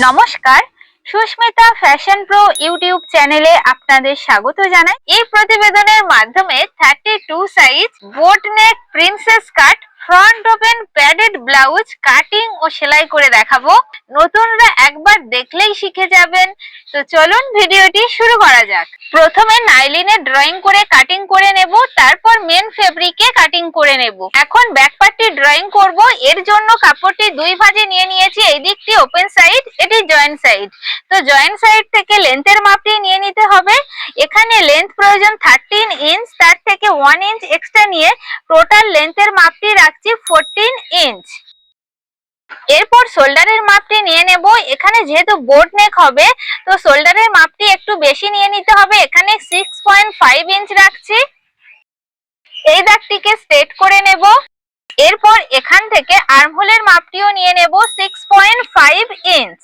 নমস্কার। Susmita fashion pro YouTube চ্যানেলে আপনাদের স্বাগত জানাই। এই প্রতিবেদনের মাধ্যমে thirty two size boat neck princess cut front open padded blouse cutting ও সেলাই করে দেখাবো। নতুনরা একবার দেখলেই শিখে যাবেন। তো চলুন ভিডিওটি শুরু করা যাক। প্রথমে নাইলিনে ড্রয়িং করে কাটিং করে নেব, তারপর মেন ফেব্রিকে কাটিং করে নেব। এখন ব্যাক পার্টটি ড্রয়িং করব। এর জন্য কাপড়টি দুই ভাঁজে নিয়ে নিয়েছি। এই দিকটি ওপেন সাইড এটি জয়েন্ট সাইড তো জয়েন্ট সাইড থেকে লেন্থের মাপটি নিয়ে নিতে হবে। এখানে লেন্থ প্রয়োজন থার্টিন ইঞ্চ তার থেকে ওয়ান ইঞ্চ এক্সট্রা নিয়ে টোটাল লেন্থের মাপটি রাখছি ফোরটিন ইঞ্চ এরপর শোল্ডারের মাপটি নিয়ে নেব। এখানে যেহেতু বোর্ড নেক হবে, তো শোল্ডারের মাপটি একটু বেশি নিয়ে নিতে হবে। এখানে সিক্স পয়েন্ট ফাইভ ইঞ্চ রাখছি। এই দাগটিকে স্ট্রেট করে নেব। এরপর এখান থেকে আর্মহোলের মাপটিও নিয়ে নেব সিক্স পয়েন্ট ফাইভ ইঞ্চ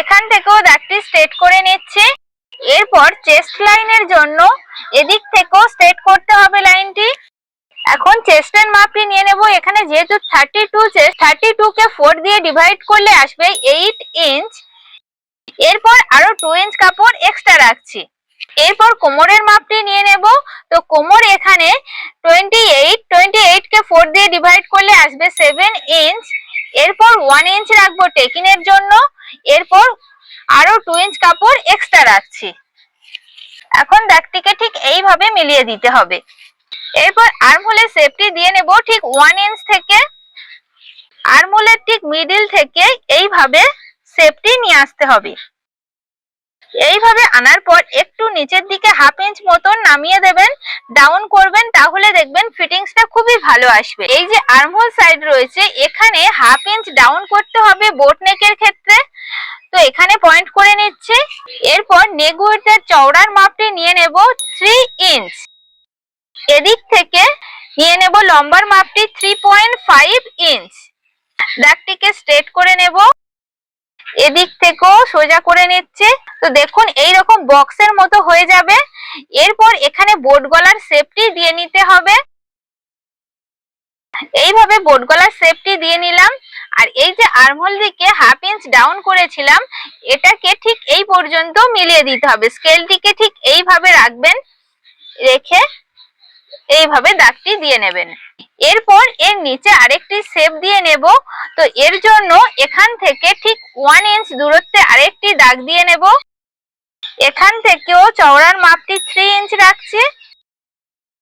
এখান থেকেও দাগটি স্ট্রেট করে নিচ্ছে। এরপর চেস্ট লাইনের জন্য এদিক থেকেও স্ট্রেট করতে হবে লাইনটি এখন চেস্টের মাপটি নিয়ে নেব। এখানে যেহেতু thirty two chest thirty two কে ফোর দিয়ে ডিভাইড করলে আসবে এইট ইঞ্চ এরপর আরও টু ইঞ্চ কাপড় এক্সট্রা রাখছি। এরপর কোমরের মাপটি নিয়ে নেব। তো কোমর এখানে টোয়েন্টি এইট টোয়েন্টি এইট কে ফোর দিয়ে ডিভাইড করলে আসবে সেভেন ইঞ্চ এরপর ওয়ান ইঞ্চ রাখব টেকিনের জন্য। এরপর আরও টু ইঞ্চ কাপড় এক্সট্রা রাখছি। এখন দাগটিকে ঠিক এইভাবে মিলিয়ে দিতে হবে। এরপর আর্মহোলের সেফটি দিয়ে নেব ঠিক ওয়ান ইঞ্চ থেকে। আর্মহোলের ঠিক মিডিল থেকে এইভাবে সেফটি নিয়ে আসতে হবে। এইভাবে আনার পর একটু নিচের দিকে হাফ ইঞ্চ মতন নামিয়ে দেবেন ডাউন করবেন, তাহলে দেখবেন ফিটিংসটা খুবই ভালো আসবে। এই যে আর্মহোল সাইড রয়েছে, এখানে হাফ ইঞ্চ ডাউন করতে হবে বোট নেকের ক্ষেত্রে। তো এখানে পয়েন্ট করে নিচ্ছে। এরপর নেক চওড়ার মাপটি নিয়ে নেব থ্রি ইঞ্চ এদিক থেকে নিয়ে নেব লম্বার মাপটি থ্রি পয়েন্ট ফাইভ ইঞ্চ দাগটিকে স্ট্রেট করে নেব। এদিক থেকেও সোজা করে নিচ্ছে। তো দেখুন এই রকম বক্সের মতো হয়ে যাবে। এরপর এখানে বোট গলার সেফটি দিয়ে নিতে হবে। এইভাবে বোট গলার সেফটি দিয়ে নিলাম। আর এই যে আর্মহোল দিকে হাফ ইঞ্চ ডাউন করেছিলাম, এটাকে ঠিক এই পর্যন্ত মিলিয়ে দিতে হবে। স্কেলটিকে ঠিক এইভাবে রাখবেন, রেখে এইভাবে দাগটি দিয়ে নেবেন। এরপর এর নিচে আরেকটি শেপ দিয়ে নেব। তো এর জন্য এখান থেকে ঠিক ওয়ান ইঞ্চ দূরত্বে আরেকটি দাগ দিয়ে নেব। এখান থেকেও চওড়ার মাপটি থ্রি ইঞ্চ রাখছি।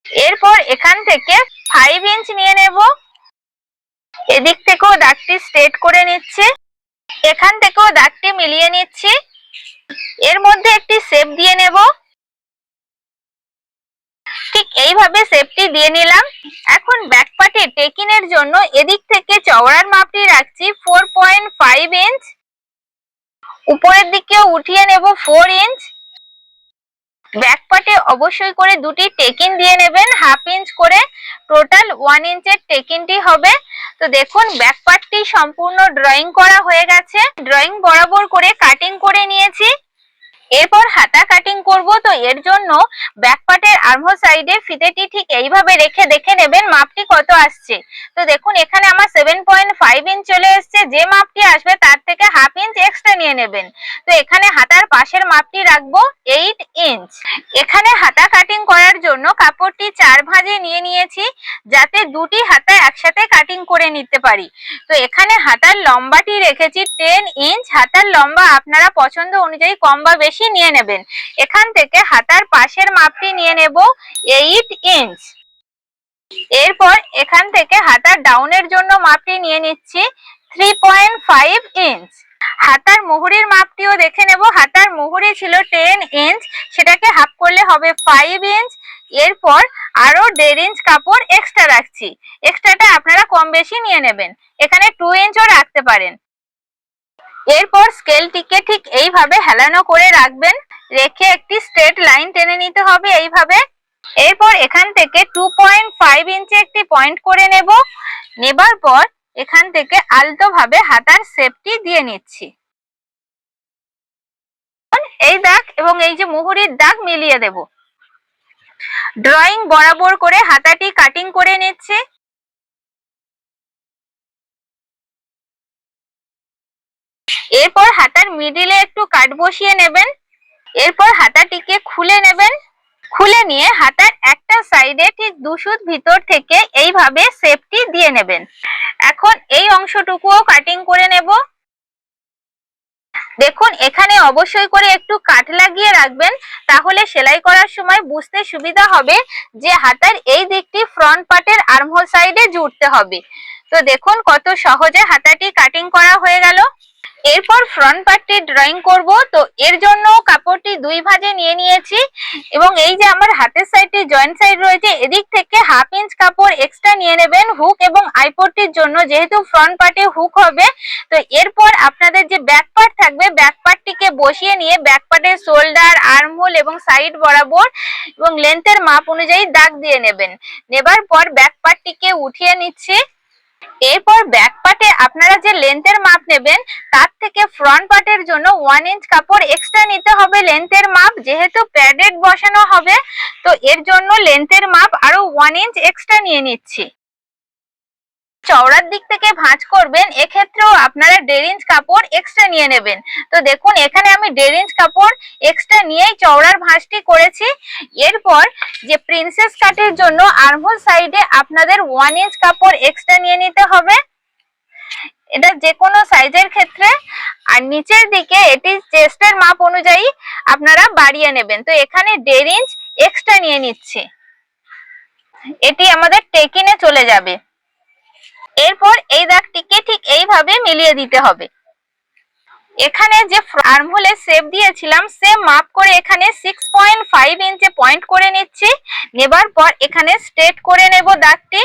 এরপর এখান থেকে ফাইভ ইঞ্চ নিয়ে নেব। এদিক থেকেও দাগটি স্ট্রেট করে নিচ্ছে। এখান থেকেও দাগটি মিলিয়ে নিচ্ছি। এর মধ্যে একটি শেপ দিয়ে নেব। এইভাবে সেফটি দিয়ে নিলাম। এখন ব্যাক পার্টে টেকিনের জন্য এদিক থেকে চওড়ার মাপটি রাখছি ফোর পয়েন্ট ফাইভ ইঞ্চ উপরের দিকেও উঠিয়ে নেব ফোর ইঞ্চ ব্যাক পার্টে অবশ্যই করে দুটি টেকিন দিয়ে নেবেন হাফ ইঞ্চ করে। টোটাল ওয়ান ইঞ্চের টেকিনটি হবে। তো দেখুন ব্যাক পার্টটি সম্পূর্ণ ড্রয়িং করা হয়ে গেছে। ড্রয়িং বরাবর করে কাটিং করে নিয়েছি। এরপর হাতা কাটিং করব তো এর জন্য ব্যাক পার্টের আর্মহো সাইডে ফিতেটি ঠিক এইভাবে রেখে, দেখে নেবেন মাপটি কত আসছে। তো দেখুন, এখানে আমার সেভেন পয়েন্ট ফাইভ ইঞ্চ চলে এসছে। যে মাপটি আসবে তার থেকে হাফ ইঞ্চ এক্সট্রা নিয়ে নেবেন। তো এখানে হাতার পাশের মাপটি রাখব এইট ইঞ্চ এখানে হাতা কাটিং করার জন্য কাপড়টি চার ভাঁজে নিয়ে নিয়েছি, যাতে দুটি হাতা একসাথে কাটিং করে নিতে পারি। তো এখানে হাতার লম্বাটি রেখেছি টেন ইঞ্চ হাতার লম্বা আপনারা পছন্দ অনুযায়ী কম বা বেশি নিয়ে নেবেন। এখান থেকে হাতার পাশের মাপটি নিয়ে নেব এইট ইঞ্চ এরপর এখান থেকে হাতার ডাউনের জন্য মাপটি নিয়ে নিচ্ছি থ্রি পয়েন্ট ফাইভ ইঞ্চ হাতার মুহুরির মাপটিও দেখে নেব। হাতার মুহুরি ছিল টেন ইঞ্চ সেটাকে হাফ করলে হবে ফাইভ ইঞ্চ এরপর আরও দেড় ইঞ্চ কাপড় এক্সট্রা রাখছি। এক্সট্রাটা আপনারা কম বেশি নিয়ে নেবেন। এখানে টু ইঞ্চও রাখতে পারেন। এরপর স্কেলটিকে ঠিক এইভাবে হেলানো করে রাখবেন। রেখে একটি স্ট্রেট লাইন টেনে নিতে হবে এইভাবে। এরপর এখান থেকে টু পয়েন্ট ফাইভ ইঞ্চে একটি পয়েন্ট করে নেব। নেবার পর এখান থেকে আলতো ভাবে হাতার সেপটি দিয়ে নিচ্ছি। এই দাগ এবং এই যে মুহুরির দাগ মিলিয়ে দেব। ড্রয়িং বরাবর করে হাতাটি কাটিং করে নিচ্ছি। এরপর হাতার মিডিলে একটু কাট বসিয়ে নেবেন। এরপর হাতাটিকে খুলে নেবেন। খুলে নিয়ে হাতার একটা সাইডে ঠিক দুশুদ ভিতর থেকে এইভাবে সেফটি দিয়ে নেবেন। এখন এই অংশটুকুও কাটিং করে নেব। দেখুন, এখানে অবশ্যই করে একটু কাট লাগিয়ে রাখবেন, তাহলে সেলাই করার সময় বুঝতে সুবিধা হবে যে হাতার এই দিকটি ফ্রন্ট পার্টের আর্মহোল সাইডে জুড়তে হবে। তো দেখুন, কত সহজে হাতাটি কাটিং করা হয়ে গেল। এরপর ফ্রন্ট পার্টটি ড্রয়িং করব। তো এর জন্য কাপড়টি দুই ভাঁজে নিয়ে নিয়েছি এবং এই যে আমার হাতের সাইডটি জয়েন্ট সাইড রয়েছে, এদিক থেকে হাফ ইঞ্চ কাপড় এক্সট্রা নিয়ে নেবেন হুক এবং আইপোর্টটির জন্য, যেহেতু ফ্রন্ট পার্টে হুক হবে। তো এরপর আপনাদের যে ব্যাক পার্ট থাকবে ব্যাক পার্টটিকে বসিয়ে নিয়ে ব্যাক পার্টের শোল্ডার আর্মহোল এবং সাইড বরাবর এবং লেন্থের মাপ অনুযায়ী দাগ দিয়ে নেবেন। নেবার পর ব্যাক পার্টটিকে উঠিয়ে নিচ্ছি। এরপর ব্যাক পার্টে আপনারা যে লেন্থের মাপ নেবেন, তার থেকে ফ্রন্ট পার্টের জন্য ওয়ান ইঞ্চ কাপড় এক্সট্রা নিতে হবে লেন্থের মাপ যেহেতু প্যাডেড বসানো হবে, তো এর জন্য লেন্থের মাপ আরও ওয়ান ইঞ্চ এক্সট্রা নিয়ে নিচ্ছি। চওড়ার দিক থেকে ভাঁজ করবেন, এক্ষেত্রেও আপনারা দেড় ইঞ্চ কাপড় এক্সট্রা নিয়ে নেবেন। তো দেখুন, এখানে আমি দেড় ইঞ্চ কাপড় এক্সট্রা নিয়েই চওড়ার ভাঁজটি করেছি। এরপর যে প্রিন্সেস কাটের জন্য আর্মহোল সাইডে আপনাদের ওয়ান ইঞ্চ কাপড় এক্সট্রা নিয়ে নিতে হবে। এটা যে কোনো সাইজের ক্ষেত্রে। আর নিচের দিকে এটি চেস্টের মাপ অনুযায়ী আপনারা বাড়িয়ে নেবেন। তো এখানে দেড় ইঞ্চ এক্সট্রা নিয়ে নিচ্ছি। এটি আমাদের টেকিনে চলে যাবে। এরপর এই দাগটিকে ঠিক এইভাবে মিলিয়ে দিতে হবে। এখানে যে আর্মহোলে শেপ দিয়েছিলাম সেম মাপ করে এখানে সিক্স পয়েন্ট ফাইভ ইঞ্চে পয়েন্ট করে নিচ্ছি। নেবার পর এখানে স্ট্রেট করে নেব দাগটি।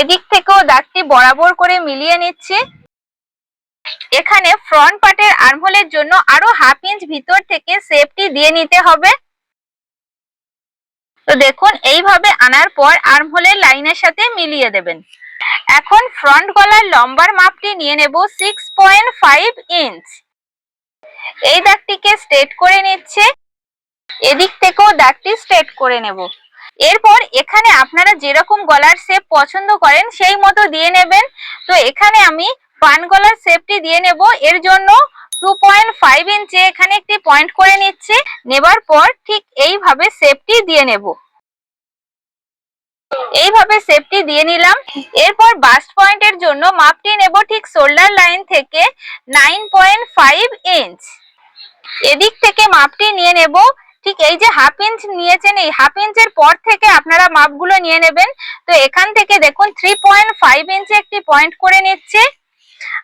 এদিক থেকেও দাগটি বরাবর করে মিলিয়ে নিচ্ছি। এখানে ফ্রন্ট পার্টের আর্মহোলের জন্য আরও হাফ ইঞ্চ ভিতর থেকে শেপটি দিয়ে নিতে হবে। তো দেখুন, এইভাবে আনার পর আর্মহোলের লাইনের সাথে মিলিয়ে দেবেন। এখন ফ্রন্ট গলার লম্বার মাপটি নিয়ে নেব সিক্স পয়েন্ট ফাইভ ইঞ্চ এই দাগটিকে স্ট্রেট করে নিচ্ছে, এদিক থেকেও দাগটি স্ট্রেট করে নেব। এরপর এখানে আপনারা যেরকম গলার শেপ পছন্দ করেন সেই মতো দিয়ে নেবেন। তো এখানে আমি পান গলার শেপটি দিয়ে নেব, এর জন্য টু পয়েন্ট ফাইভ ইঞ্চে এখানে একটি পয়েন্ট করে নিচ্ছে, নেবার পর ঠিক এইভাবে শেপটি দিয়ে নেব। এইভাবে সেফটি দিয়ে নিলাম। এরপর বাস্ট পয়েন্টের জন্য মাপটি নেব ঠিক শোল্ডার লাইন থেকে নাইন পয়েন্ট ফাইভ ইঞ্চ এদিক থেকে মাপটি নিয়ে নেব। ঠিক এই যে হাফ ইঞ্চ নিয়েছেন, এই হাফ ইঞ্চের পর থেকে আপনারা মাপগুলো নিয়ে নেবেন। তো এখান থেকে দেখুন থ্রি পয়েন্ট ফাইভ ইঞ্চে একটি পয়েন্ট করে নিচ্ছে।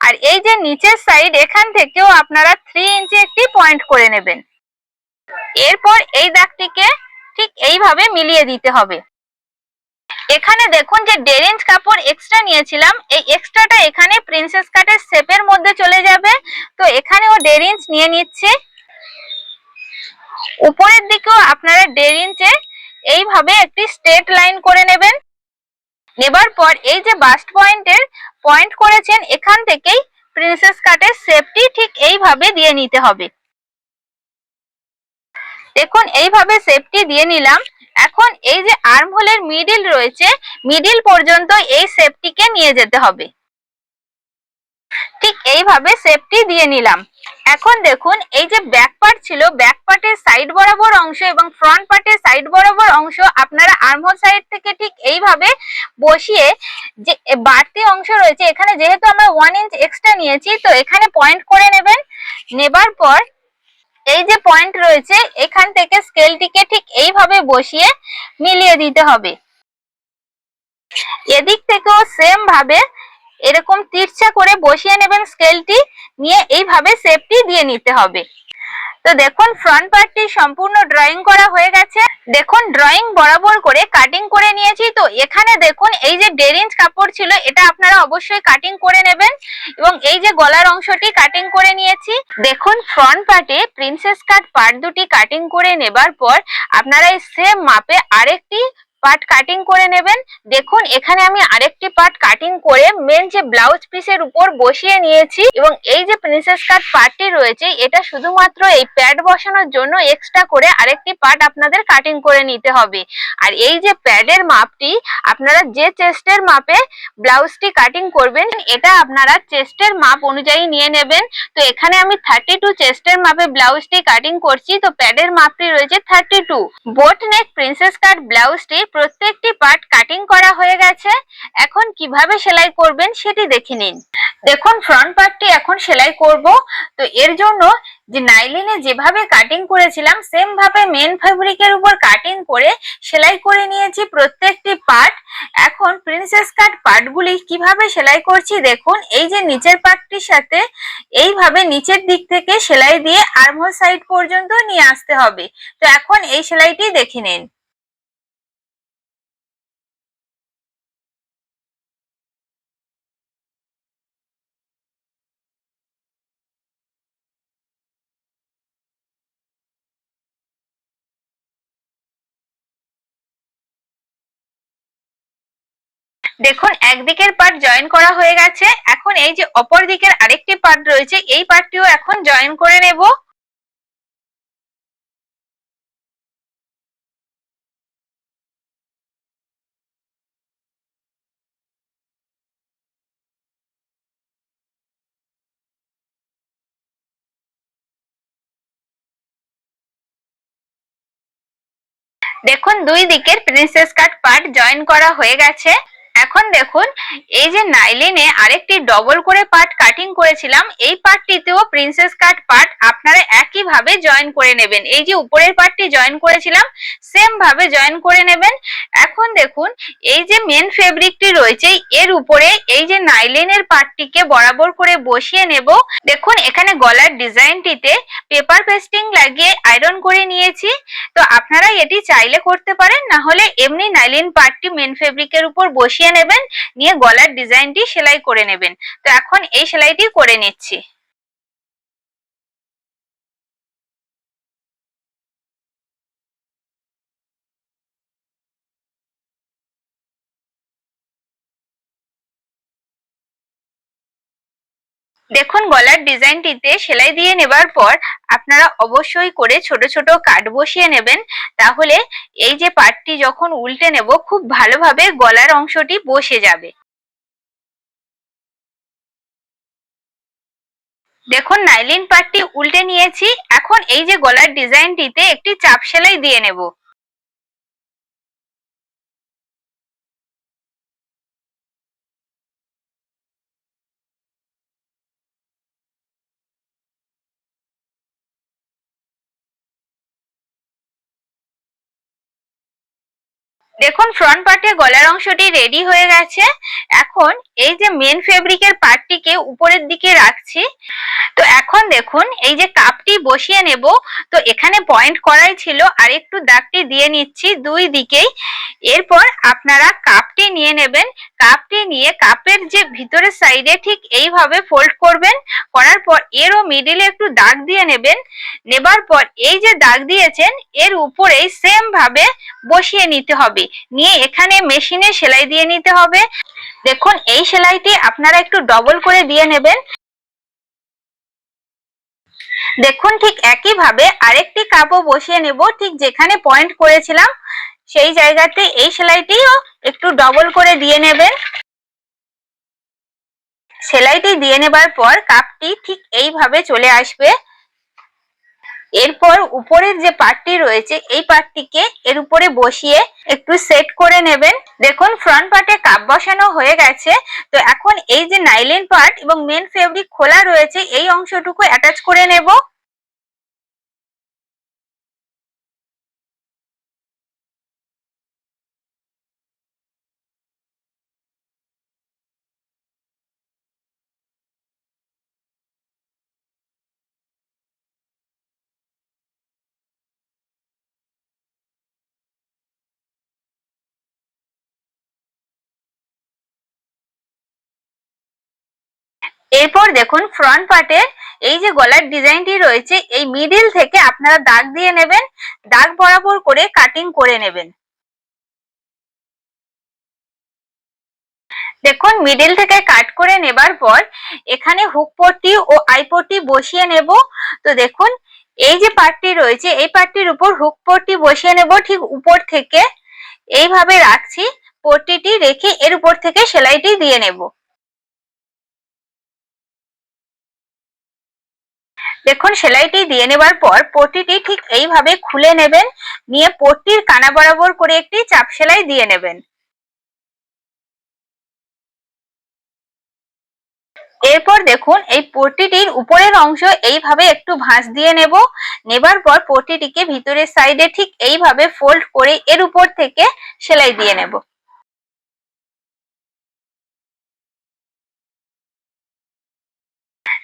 আর এই যে নিচের সাইড এখান থেকেও আপনারা থ্রি ইঞ্চে একটি পয়েন্ট করে নেবেন। এরপর এই দাগটিকে ঠিক এইভাবে মিলিয়ে দিতে হবে। এখানে দেখুন যে দেড় ইঞ্চ কাপড় এক্সট্রা নিয়েছিলাম। এই এক্সট্রাটা এখানে প্রিন্সেস কাটের শেপের মধ্যে চলে যাবে। তো এখানেও দেড় ইঞ্চ নিয়ে নিচ্ছে। উপরের দিকেও আপনারা দেড় ইঞ্চে এইভাবে একটি স্ট্রেট লাইন করে নেবেন। নেবার পর এই যে বাস্ট পয়েন্টের পয়েন্ট করেছেন, এখান থেকেই প্রিন্সেস কাটের শেপটি ঠিক এইভাবে দিয়ে নিতে হবে। দেখুন, এইভাবে শেপটি দিয়ে নিলাম। এখন এই যে আর্ম হোলের মিডিল রয়েছে মিডিল পর্যন্ত এই শেপটিকে নিয়ে যেতে হবে। ঠিক এইভাবে শেপটি দিয়ে নিলাম। এখন দেখুন, এই যে ব্যাক পার্ট ছিল ব্যাক পার্টের সাইড বরাবর অংশ এবং ফ্রন্ট পার্টের সাইড বরাবর অংশ আপনারা আর্মহোল সাইড থেকে ঠিক এইভাবে বসিয়ে যে বাড়তি অংশ রয়েছে, এখানে যেহেতু আমরা ওয়ান ইঞ্চ এক্সট্রা নিয়েছি, তো এখানে পয়েন্ট করে নেবেন। নেবার পর এই যে পয়েন্ট রয়েছে, এখান থেকে স্কেলটিকে ঠিক এইভাবে বসিয়ে মিলিয়ে দিতে হবে। এদিক থেকেও সেম ভাবে এরকম তিরছা করে বসিয়ে নেবেন স্কেলটি নিয়ে এইভাবে শেপটি দিয়ে নিতে হবে। তো দেখুন ফ্রন্ট পার্টটি সম্পূর্ণ ড্রয়িং করা হয়ে গেছে। দেখুন ড্রয়িং বরাবর করে কাটিং করে নিয়েছি। তো এখানে দেখুন, এই যে দেড় ইঞ্চ কাপড় ছিল, এটা আপনারা অবশ্যই কাটিং করে নেবেন। এবং এই যে গলার অংশটি কাটিং করে নিয়েছি। দেখুন ফ্রন্ট পার্টে প্রিন্সেস কাট পার্ট দুটি কাটিং করে নেবার পর আপনারা এই সেম মাপে আরেকটি পার্ট কাটিং করে নেবেন। দেখুন, এখানে আমি আরেকটি পার্ট কাটিং করে মেন যে ব্লাউজ পিসের উপর বসিয়ে নিয়েছি এবং এই যে প্রিন্সেস কাট পার্টটি রয়েছে, এটা শুধুমাত্র এই প্যাড বসানোর জন্য এক্সট্রা করে আরেকটি পার্ট আপনাদের কাটিং করে নিতে হবে। আর এই যে প্যাডের মাপটি, আপনারা যে চেস্টের মাপে ব্লাউজটি কাটিং করবেন, এটা আপনারা চেস্টের মাপ অনুযায়ী নিয়ে নেবেন। তো এখানে আমি থার্টি টু চেস্টের মাপে ব্লাউজটি কাটিং করছি, তো প্যাডের মাপটি রয়েছে thirty two boat neck princess cut ব্লাউজটি প্রত্যেকটি পার্ট কাটিং করা হয়ে গেছে। এখন কীভাবে সেলাই করবেন সেটি দেখে নিন। দেখুন ফ্রন্ট পার্টটি এখন সেলাই করব। তো এর জন্য যে নাইলিনে যেভাবে কাটিং করেছিলাম সেম ভাবে মেন ফেব্রিকের উপর কাটিং করে সেলাই করে নিয়েছি প্রত্যেকটি পার্ট এখন প্রিন্সেস কাট পার্টগুলি কীভাবে সেলাই করছি দেখুন, এই যে নিচের পার্টটির সাথে এইভাবে নিচের দিক থেকে সেলাই দিয়ে আর্মহোল সাইড পর্যন্ত নিয়ে আসতে হবে। তো এখন এই সেলাইটি দেখে নিন। দেখুন, একদিকের পার্ট জয়েন করা হয়ে গেছে। এখন এই যে অপর দিকের আরেকটি পার্ট রয়েছে, এই পার্টটিও এখন জয়েন করে নেব। দেখুন, দুই দিকের প্রিন্সেস কাট পার্ট জয়েন করা হয়ে গেছে। এখন দেখুন, এই যে নাইলিনে আরেকটি ডবল করে পার্ট কাটিং করেছিলাম, এই পার্টটিতেও প্রিন্সেস কাট পার্ট আপনারা একই ভাবে জয়েন করে নেবেন। এই যে উপরের পার্টটি জয়েন করেছিলাম সেম ভাবে জয়েন করে নেবেন। এখন দেখুন, এই যে মেন ফেব্রিকটি রয়েছে, এর উপরে এই যে নাইলিনের পার্টটিকে বরাবর করে বসিয়ে নেব। দেখুন, এখানে গলার ডিজাইনটিতে পেপার পেস্টিং লাগিয়ে আয়রন করে নিয়েছি। তো আপনারা এটি চাইলে করতে পারেন না হলে এমনি নাইলিন পার্টটি মেন ফেব্রিকের উপর বসিয়ে নেবেন নিয়ে গলার ডিজাইনটি সেলাই করে নেবেন। তো এখন এই সেলাইটি করে নিচ্ছি। দেখুন, গলার ডিজাইনটিতে সেলাই দিয়ে নেবার পর আপনারা অবশ্যই করে ছোট ছোট কাট বসিয়ে নেবেন। তাহলে এই যে পাটটি যখন উল্টে নেব, খুব ভালোভাবে গলার অংশটি বসে যাবে। দেখুন, নাইলিন পাটটি উল্টে নিয়েছি। এখন এই যে গলার ডিজাইনটিতে একটি চাপ সেলাই দিয়ে নেব। দেখুন ফ্রন্ট পার্টে গলার অংশটি রেডি হয়ে গেছে। এখন এই যে মেন ফেব্রিকের পার্টটিকে উপরের দিকে রাখছি। তো এখন দেখুন, এই যে কাপটি বসিয়ে নেব। তো এখানে পয়েন্ট করাই ছিল, আর একটু দাগটি দিয়ে নিচ্ছি দুই দিকেই। এরপর আপনারা কাপটি নিয়ে নেবেন। কাপটি নিয়ে কাপের যে ভিতরের সাইডে ঠিক এইভাবে ফোল্ড করবেন। করার পর এরও মিডিলে একটু দাগ দিয়ে নেবেন। নেবার পর এই যে দাগ দিয়েছেন, এর উপরেই সেম ভাবে বসিয়ে নিতে হবে। নিয়ে এখানে মেশিনে সেলাই দিয়ে নিতে হবে। দেখুন, এই সেলাইটি আপনারা একটু ডবল করে দিয়ে নেবেন। দেখুন, ঠিক একই ভাবে আরেকটি কাপও বসিয়ে নেব। ঠিক যেখানে পয়েন্ট করেছিলাম, সেই জায়গাতে এই সেলাইটিও একটু ডবল করে দিয়ে নেবেন। সেলাইটি দিয়ে নেবার পর কাপটি ঠিক এইভাবে চলে আসবে। এরপর উপরের যে পার্টটি রয়েছে, এই পার্টটিকে এর উপরে বসিয়ে একটু সেট করে নেবেন। দেখুন ফ্রন্ট পার্টে কাপ বসানো হয়ে গেছে। তো এখন এই যে নাইলেন পার্ট এবং মেন ফেব্রিক খোলা রয়েছে, এই অংশটুকু অ্যাটাচ করে নেব। এরপর দেখুন ফ্রন্ট পার্টের এই যে গলার ডিজাইনটি রয়েছে, এই মিডিল থেকে আপনারা দাগ দিয়ে নেবেন, দাগ বরাবর করে কাটিং করে নেবেন। দেখুন মিডিল থেকে কাট করে নেবার পর এখানে হুক পট্টি ও আই পট্টি বসিয়ে নেব। তো দেখুন এই যে পার্টটি রয়েছে, এই পার্টটির উপর হুক পট্টি বসিয়ে নেব ঠিক উপর থেকে। এইভাবে রাখছি, পট্টিটি রেখে এর উপর থেকে সেলাইটি দিয়ে নেব। দেখুন, সেলাইটি দিয়ে নেবার পর পট্টিটি ঠিক এইভাবে খুলে নেবেন, নিয়ে পট্টির কানা বরাবর করে একটি চাপ সেলাই দিয়ে নেবেন। এরপর দেখুন, এই পট্টিটির উপরের অংশ এইভাবে একটু ভাঁজ দিয়ে নেব। নেবার পর পট্টিটিকে ভিতরের সাইডে ঠিক এইভাবে ফোল্ড করে এর উপর থেকে সেলাই দিয়ে নেব।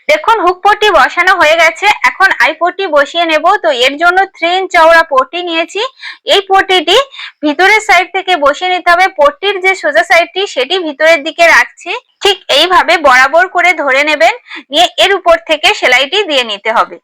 দেখুন হুক পট্টি বসানো হয়ে গেছে। এখন আই পট্টি বসিয়ে নেব। তো এর জন্য থ্রি ইঞ্চ চওড়া পট্টি নিয়েছি। এই পট্টিটি ভিতরের সাইড থেকে বসিয়ে নিতে হবে। পট্টির যে সোজা সাইডটি সেটি ভিতরের দিকে রাখছি। ঠিক এইভাবে বরাবর করে ধরে নেবেন। নিয়ে এর উপর থেকে সেলাইটি দিয়ে নিতে হবে।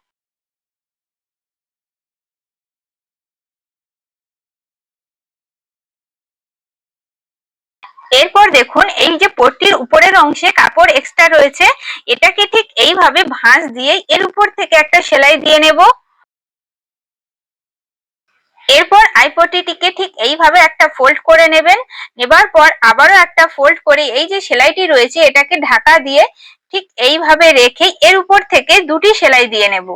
এরপর দেখুন, এই যে পট্টির উপরের অংশে কাপড় এক্সট্রা রয়েছে, এটাকে ঠিক এইভাবে ভাঁজ দিয়ে এর উপর থেকে একটা সেলাই দিয়ে নেব। এরপর আইপটিটিকে ঠিক এইভাবে একটা ফোল্ড করে নেবেন। নেবার পর আবারও একটা ফোল্ড করে এই যে সেলাইটি রয়েছে, এটাকে ঢাকা দিয়ে ঠিক এইভাবে রেখে এর উপর থেকে দুটি সেলাই দিয়ে নেব।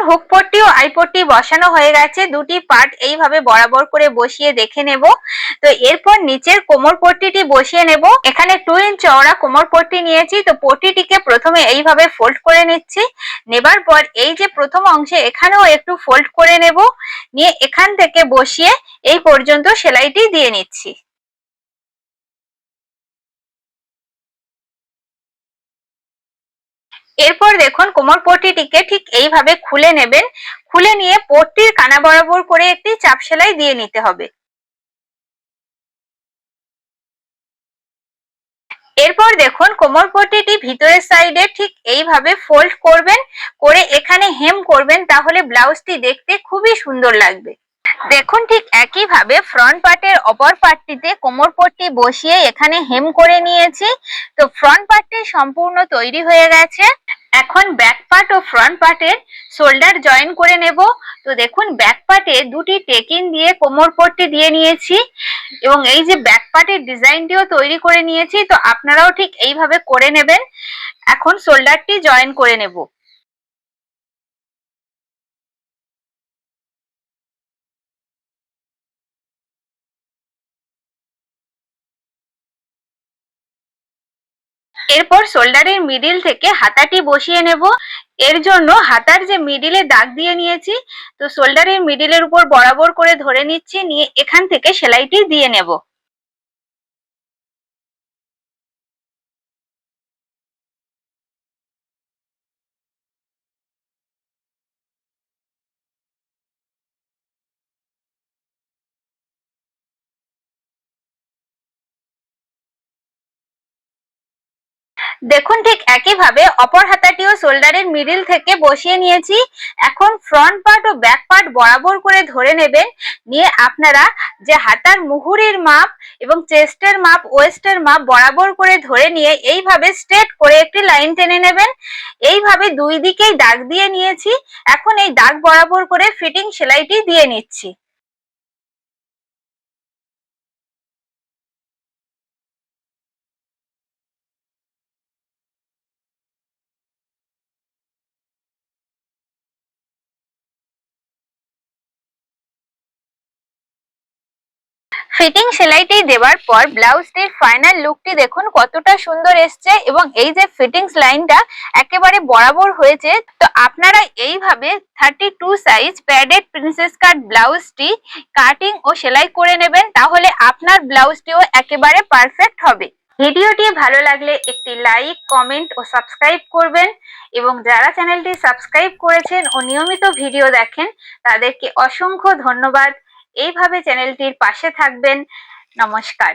দেখুন হুক পট্টি ও আই পট্টি বসানো হয়ে গেছে। দুটি পার্ট এইভাবে বরাবর করে বসিয়ে দেখে নেব। তো এরপর নিচের কোমর পট্টিটি বসিয়ে নেব। এখানে টু ইঞ্চ চওড়া কোমর পট্টি নিয়েছি। তো পট্টিটিকে প্রথমে এইভাবে ফোল্ড করে নিচ্ছি। নেবার পর এই যে প্রথম অংশে এখানেও একটু ফোল্ড করে নেব। নিয়ে এখান থেকে বসিয়ে এই পর্যন্ত সেলাইটি দিয়ে নিচ্ছি। এরপর দেখুন কোমর পট্টিটিকে ঠিক এইভাবে খুলে নেবেন। খুলে নিয়ে পট্টির কানা বরাবর করে একটি চাপ সেলাই দিয়ে নিতে হবে। এরপর দেখুন কোমর পট্টিটি ভিতরের সাইডে ঠিক এইভাবে ফোল্ড করবেন, করে এখানে হেম করবেন, তাহলে ব্লাউজটি দেখতে খুবই সুন্দর লাগবে। দেখুন, ঠিক একইভাবে ফ্রন্ট পার্টের অপর পার্টটিতে কোমর পট্টি বসিয়ে এখানে হেম করে নিয়েছি। তো ফ্রন্ট পার্টটি সম্পূর্ণ তৈরি হয়ে গেছে। এখন ব্যাক পার্ট ও ফ্রন্ট পার্টের শোল্ডার জয়েন করে নেব। তো দেখুন ব্যাক পার্টে দুটি টেকিন দিয়ে কোমর পট্টি দিয়ে নিয়েছি এবং এই যে ব্যাক পার্টের ডিজাইনটিও তৈরি করে নিয়েছি। তো আপনারাও ঠিক এইভাবে করে নেবেন। এখন শোল্ডারটি জয়েন করে নেব। এরপর শোল্ডারের মিডিল থেকে হাতাটি বসিয়ে নেব। এর জন্য হাতার যে মিডিলে দাগ দিয়ে নিয়েছি, তো শোল্ডারের মিডিলের উপর বরাবর করে ধরে নিচ্ছি, নিয়ে এখান থেকে সেলাইটি দিয়ে নেব। দেখুন ঠিক একইভাবে অপর হাতাটিও শোল্ডারের মিডিল থেকে বসিয়ে নিয়েছি। এখন ফ্রন্ট পার্ট ও ব্যাক পার্ট বরাবর করে ধরে নেবেন। নিয়ে আপনারা যে হাতার মুহুরির মাপ এবং চেস্টের মাপ ওয়েস্টের মাপ বরাবর করে ধরে নিয়ে এইভাবে স্ট্রেট করে একটি লাইন টেনে নেবেন। এইভাবে দুই দিকেই দাগ দিয়ে নিয়েছি। এখন এই দাগ বরাবর করে ফিটিং সেলাইটি দিয়ে নিচ্ছি। ফিটিং সেলাইটি দেওয়ার পর ব্লাউজটির ফাইনাল লুকটি দেখুন কতটা সুন্দর এসছে এবং এই যে ফিটিংস লাইনটা একেবারে বরাবর হয়েছে। তো আপনারা এইভাবে thirty two size padded princess cut ব্লাউজটি cutting ও সেলাই করে নেবেন, তাহলে আপনার ব্লাউজটিও একেবারে পারফেক্ট হবে। ভিডিওটি ভালো লাগলে একটি লাইক কমেন্ট ও সাবস্ক্রাইব করবেন এবং যারা চ্যানেলটি সাবস্ক্রাইব করেছেন ও নিয়মিত ভিডিও দেখেন, তাদেরকে অসংখ্য ধন্যবাদ। এইভাবে চ্যানেলটির পাশে থাকবেন। নমস্কার।